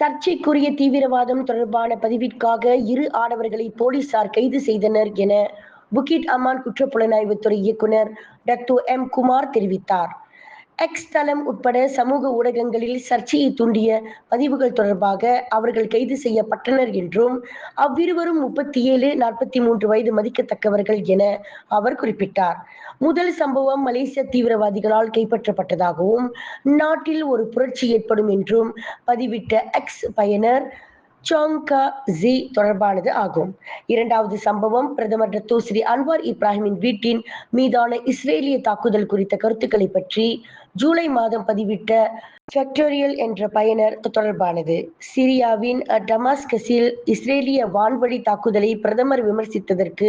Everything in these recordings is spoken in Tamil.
சர்ச்சைக்குரிய தீவிரவாதம் தொடர்பான பதிவிற்காக இரு ஆடவர்களை போலீசார் கைது செய்தனர் என புகிட் அமான் குற்றப்புலனாய்வுத்துறை இயக்குனர் டக்டோ எம் குமார் தெரிவித்தார். எக்ஸ் தளம் உட்பட சமூக ஊடகங்களில் சர்ச்சையை தூண்டிய பதிவுகள் தொடர்பாக அவர்கள் கைது செய்யப்பட்டனர் என்றும் அவ்விருவரும் முப்பத்தி ஏழு நாற்பத்தி மூன்று வயது மதிக்கத்தக்கவர்கள் என அவர் குறிப்பிட்டார். முதல் சம்பவம் மலேசிய தீவிரவாதிகளால் கைப்பற்றப்பட்டதாகவும் நாட்டில் ஒரு புரட்சி ஏற்படும் என்றும் பதிவிட்ட எக்ஸ் பயனர் சோங்கா ஜி தொடர்பானது ஆகும். இரண்டாவது சம்பவம் பிரதமர் டத்தோ ஸ்ரீ அன்வார் இப்ராஹிமின் வீட்டின் மீதான இஸ்ரேலிய தாக்குதல் குறித்த கருத்துக்களை பற்றி ஜூலை மாதம் பதிவிட்ட ஃபெக்டோரியல் என்ற பயனர் தொடர்பானது. சிரியாவின் டமாஸ்கஸில் இஸ்ரேலிய வான்வழி தாக்குதலை பிரதமர் விமர்சித்ததற்கு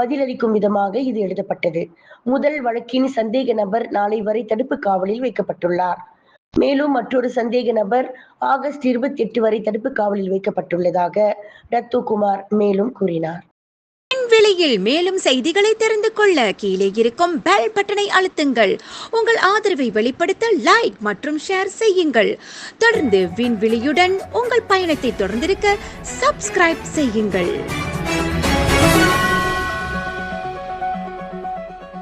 பதிலளிக்கும் விதமாக இது எழுதப்பட்டது. முதல் வழக்கின் சந்தேக நபர் நாளை வரை தடுப்பு காவலில் வைக்கப்பட்டுள்ளார். மேலும் மற்றொரு சந்தேக நபர் ஆகஸ்ட் இருபத்தி எட்டு வரை தடுப்பு காவலில் வைக்கப்பட்டுள்ளதாக டத்து குமார் மேலும் கூறினார். விலையில் மேலும் செய்திகளை தெரிந்து கொள்ள கீழே இருக்கும் பெல் பட்டனை அழுத்துங்கள். உங்கள் ஆதரவை வெளிப்படுத்த லைக் மற்றும் ஷேர் செய்யுங்கள். தொடர்ந்து விண்வெளியுடன் உங்கள் பயணத்தை தொடர்ந்திருக்க சப்ஸ்கிரைப் செய்யுங்கள்.